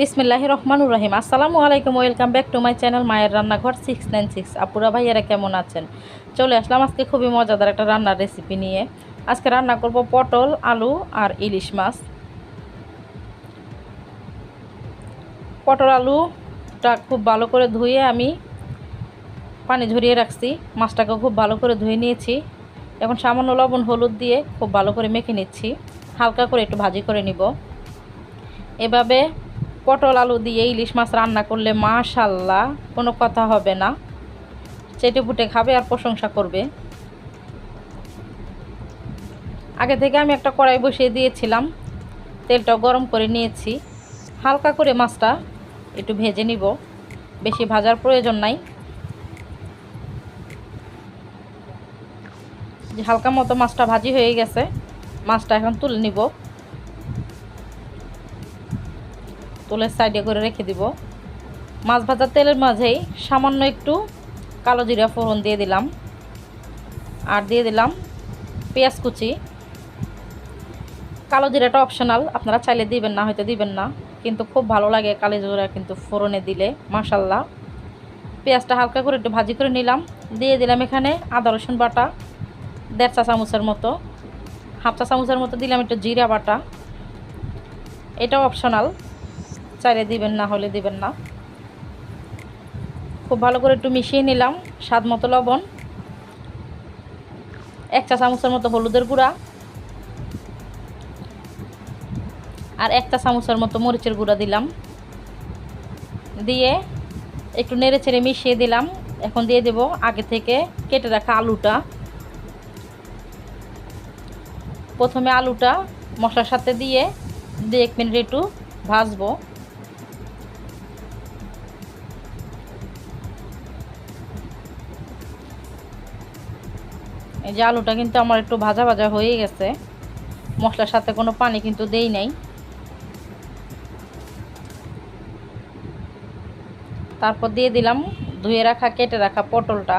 বিসমিল্লাহ রহমানুর রহিম। আসসালামু আলাইকুম, welcome back to my channel মায়ের রান্নাঘর সিক্স নাইন সিক্স। আপুরা ভাইয়ারা কেমন আছেন? চলে আসলাম আজকে খুবই মজাদার একটা রান্নার রেসিপি নিয়ে। আজকে রান্না করব পটল, আলু আর ইলিশ মাছ। পটল আলুটা খুব ভালো করে ধুয়ে আমি পানি ঝরিয়ে রাখছি। মাছটাকে খুব ভালো করে ধুয়ে নিয়েছি। এখন সামান্য লবণ, হলুদ দিয়ে খুব ভালো করে মেখে নিচ্ছি। হালকা করে একটু ভাজি করে নিব। এভাবে পটল আলু দিয়ে ইলিশ মাছ রান্না করলে মাশাল্লাহ কোনো কথা হবে না। চেটে ফুটে খাবে আর প্রশংসা করবে। আগে থেকে আমি একটা কড়াই বসিয়ে দিয়েছিলাম। তেলটা গরম করে নিয়েছি। হালকা করে মাছটা একটু ভেজে নিব। বেশি ভাজার প্রয়োজন নাই। হালকা মতো মাছটা ভাজি হয়ে গেছে। মাছটা এখন তুলে নিব। তুলে সাইডে করে রেখে দিব। মাছ ভাজার তেলের মাঝেই সামান্য একটু কালো জিরা ফোড়ন দিয়ে দিলাম। আর দিয়ে দিলাম পেঁয়াজ কুচি। কালো জিরাটা অপশনাল আপনারা চাইলে দিবেন না, হয়তো দিবেন না। কিন্তু খুব ভালো লাগে কালো জিরা কিন্তু ফোড়নে দিলে মাসাল্লাহ পেঁয়াজটা হালকা করে একটু ভাজি করে নিলাম। দিয়ে দিলাম এখানে আদা, রসুন বাটা, দেড় চা চামচের মতো। হাফ চা চামচের মতো দিলাম একটু জিরা বাটা। এটাও অপশনাল চাইলে দিবেন, না হলে দিবেন না। খুব ভালো করে একটু মিশিয়ে নিলাম, স্বাদ মতো লবণ, এক চা চামচের মতো হলুদের গুঁড়া, আর একটা চামচের মতো মরিচের গুঁড়া দিলাম। দিয়ে একটু নেড়ে ছেড়ে মিশিয়ে দিলাম। এখন দিয়ে দেব আগে থেকে কেটে রাখা আলুটা। প্রথমে আলুটা মশলার সাথে দিয়ে দিয়ে এক মিনিট একটু ভাজবো। এই যে আলুটা কিন্তু আমার একটু ভাজা ভাজা হয়ে গেছে। মশলার সাথে কোনো পানি কিন্তু দেই নাই। তারপর দিয়ে দিলাম, ধুয়ে রাখা, কেটে রাখা পটলটা।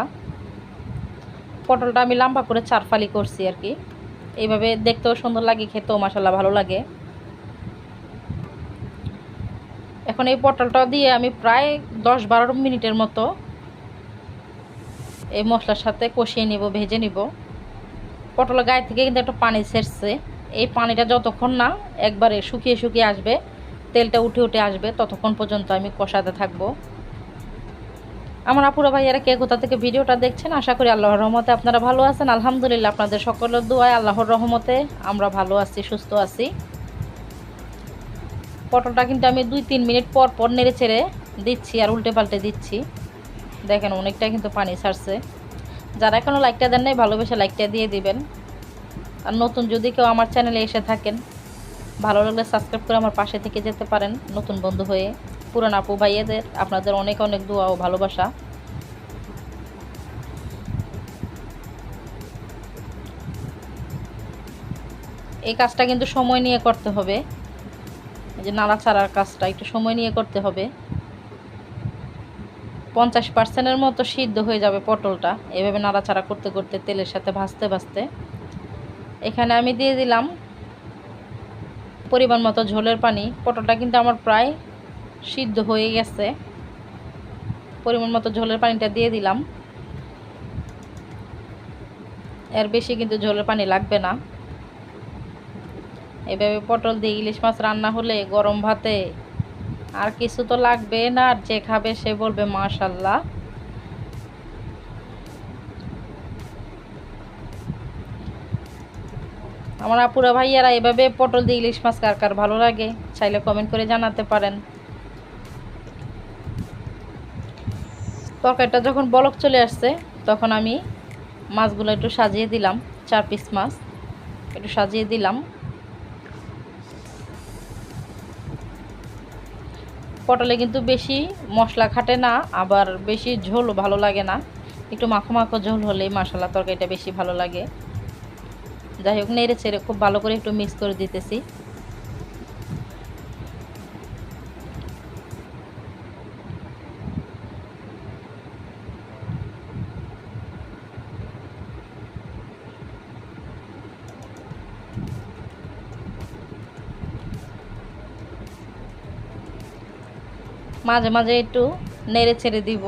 পটলটা আমি লম্বা করে চারফালি করছি আর কি। এইভাবে দেখতেও সুন্দর লাগে, খেতেও মশলা ভালো লাগে। এখন এই পটলটা দিয়ে আমি প্রায় দশ বারো মিনিটের মতো এই মশলার সাথে কষিয়ে নিব, ভেজে নিব। পটলের গায়ে থেকে কিন্তু একটা পানি ছেড়ছে। এই পানিটা যতক্ষণ না একবারে শুকিয়ে শুকিয়ে আসবে, তেলটা উঠে উঠে আসবে, ততক্ষণ পর্যন্ত আমি কষাতে থাকব। আমার আপুরা ভাইয়ারা কে কোথা থেকে ভিডিওটা দেখছেন, আশা করি আল্লাহর রহমতে আপনারা ভালো আছেন। আলহামদুলিল্লাহ, আপনাদের সকলের দোয়ায় আল্লাহর রহমতে আমরা ভালো আছি, সুস্থ আছি। পটলটা কিন্তু আমি দুই তিন মিনিট পর পর নেড়ে ছেড়ে দিচ্ছি আর উল্টে পাল্টে দিচ্ছি। দেখেন অনেকটা কিন্তু পানি ছাড়ছে। যারা এখনও লাইকটা দেন নাই, ভালোবেসে লাইকটা দিয়ে দিবেন। আর নতুন যদি কেউ আমার চ্যানেলে এসে থাকেন, ভালো লাগলে সাবস্ক্রাইব করে আমার পাশে থেকে যেতে পারেন নতুন বন্ধু হয়ে। পুরান আপু ভাইয়েদের, আপনাদের অনেক অনেক দোয়া ও ভালোবাসা। এই কাজটা কিন্তু সময় নিয়ে করতে হবে। এই যে নাড়াচাড়ার কাজটা, একটু সময় নিয়ে করতে হবে। পঞ্চাশ পার্সেন্টের মতো সিদ্ধ হয়ে যাবে পটলটা। এভাবে নাড়াচাড়া করতে করতে তেলের সাথে ভাজতে ভাজতে। এখানে আমি দিয়ে দিলাম পরিমাণ মতো ঝোলের পানি। পটলটা কিন্তু আমার প্রায় সিদ্ধ হয়ে গেছে। পরিমাণ মতো ঝোলের পানিটা দিয়ে দিলাম। এর বেশি কিন্তু ঝোলের পানি লাগবে না। এভাবে পটল দিয়ে ইলিশ মাছ রান্না হলে গরম ভাতে আর কিছু তো লাগবে না, আর যে খাবে সে বলবে, মাশাল্লাহ। আমার আপুরা ভাইয়ারা এভাবে পটল দিয়ে ইলিশ মাছ কার কার ভালো লাগে, চাইলে কমেন্ট করে জানাতে পারেন। তরকারিটা যখন বলক চলে আসছে, তখন আমি মাছগুলো একটু সাজিয়ে দিলাম, চার পিস মাছ, একটু সাজিয়ে দিলাম। পটলে কিন্তু বেশি মশলা খাটে না, আবার বেশি ঝোলও ভালো লাগে না। একটু মাখো মাখো ঝোল হলেই মশলা তরকারিটা বেশি ভালো লাগে। যাই হোক নেড়ে ছেড়ে খুব ভালো করে একটু মিক্স করে দিতেছি। মাঝে মাঝে একটু নেড়ে ছেড়ে দিব,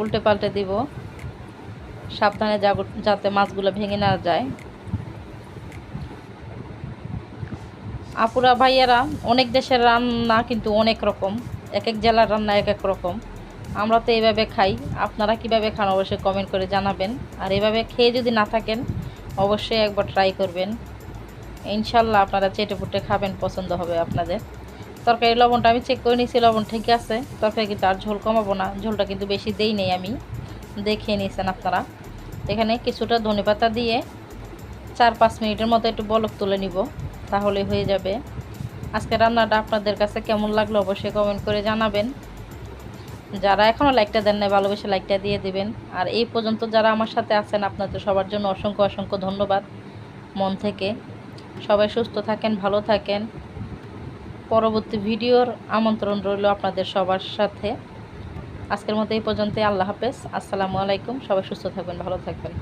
উল্টে পাল্টে দিব। সাবধানে যাতে মাছগুলো ভেঙে না যায়। আপুরা, ভাইয়ারা, অনেক দেশের রান্না কিন্তু অনেক রকম। এক এক জেলার রান্না এক এক রকম। আমরা তো এইভাবে খাই। আপনারা কীভাবে খান অবশ্যই কমেন্ট করে জানাবেন। আর এভাবে খেয়ে যদি না থাকেন, অবশ্যই একবার ট্রাই করবেন। ইনশাল্লাহ আপনারা চেটে পুটে খাবেন, পছন্দ হবে আপনাদের। তরকারি লবণটা আমি চেক করে নিয়েছি, লবণ ঠিক আছে। তরকারি কিন্তু আর ঝোল কমাবো না, ঝোলটা কিন্তু বেশি দেই নেই আমি। দেখিয়ে নিয়েছেন আপনারা। এখানে কিছুটা ধনেপাতা দিয়ে চার পাঁচ মিনিটের মতো একটু বলক তুলে নিব, তাহলে হয়ে যাবে। আজকে রান্নাটা আপনাদের কাছে কেমন লাগল অবশ্যই কমেন্ট করে জানাবেন। যারা এখনও লাইকটা দেন নাই, ভালোবেসে লাইকটা দিয়ে দিবেন। আর এই পর্যন্ত যারা আমার সাথে আছেন, আপনাদের সবার জন্য অসংখ্য অসংখ্য ধন্যবাদ। মন থেকে সবাই সুস্থ থাকেন, ভালো থাকেন। পরবর্তী ভিডিওর আমন্ত্রণ রইল আপনাদের সবার সাথে। আজকের মতো এই পর্যন্তই। আল্লাহ হাফেজ। আসসালামু আলাইকুম। সবাই সুস্থ থাকবেন, ভালো থাকবেন।